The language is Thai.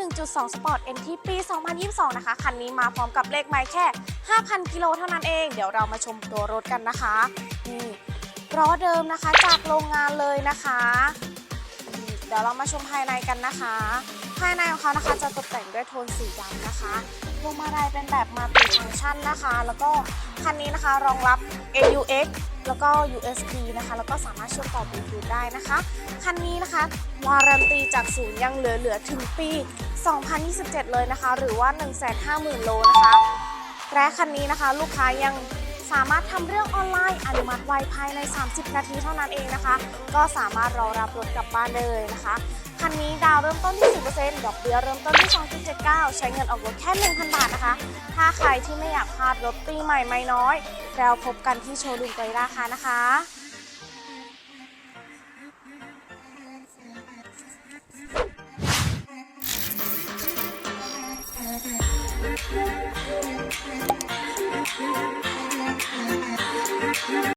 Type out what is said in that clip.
1.2 Sport NT ปี 2022 นะคะ คันนี้มาพร้อมกับเลขไมล์แค่ 5,000 กิโลเท่านั้นเอง เดี๋ยวเรามาชมตัวรถกันนะคะนี่ล้อเดิมนะคะจากโรงงานเลยนะคะ เดี๋ยวเรามาชมภายในกันนะคะ ภายในของเขานะคะจะตกแต่งด้วยโทนสีดำนะคะพวงมาลัยเป็นแบบมาติฟังก์ชันนะคะ แล้วก็คันนี้นะคะรองรับ AUX แล้วก็ USB นะคะ แล้วก็สามารถเชื่อมต่อบลูทูธได้นะคะ คันนี้นะคะวารันตีจากศูนย์ยังเหลือเหลือถึงปี 2027 เลยนะคะ หรือว่า 150,000 โลนะคะ แร้คันนี้นะคะ ลูกค้ายัง สามารถทำเรื่องออนไลน์อนุมัติไวภายใน 30 นาทีเท่านั้นเองนะคะ ก็สามารถรอรับรถกลับบ้านได้เลยนะคะคันนี้ดาวเริ่มต้นที่ 10%ดอกเบี้ยเริ่มต้นที่ 2.79 ใช้เงินออกรถแค่ 1,000 บาทนะคะ ถ้าใครที่ไม่อยากพลาดรถปีใหม่ไม่น้อย เราพบกันที่โชว์รูมไกราคานะคะ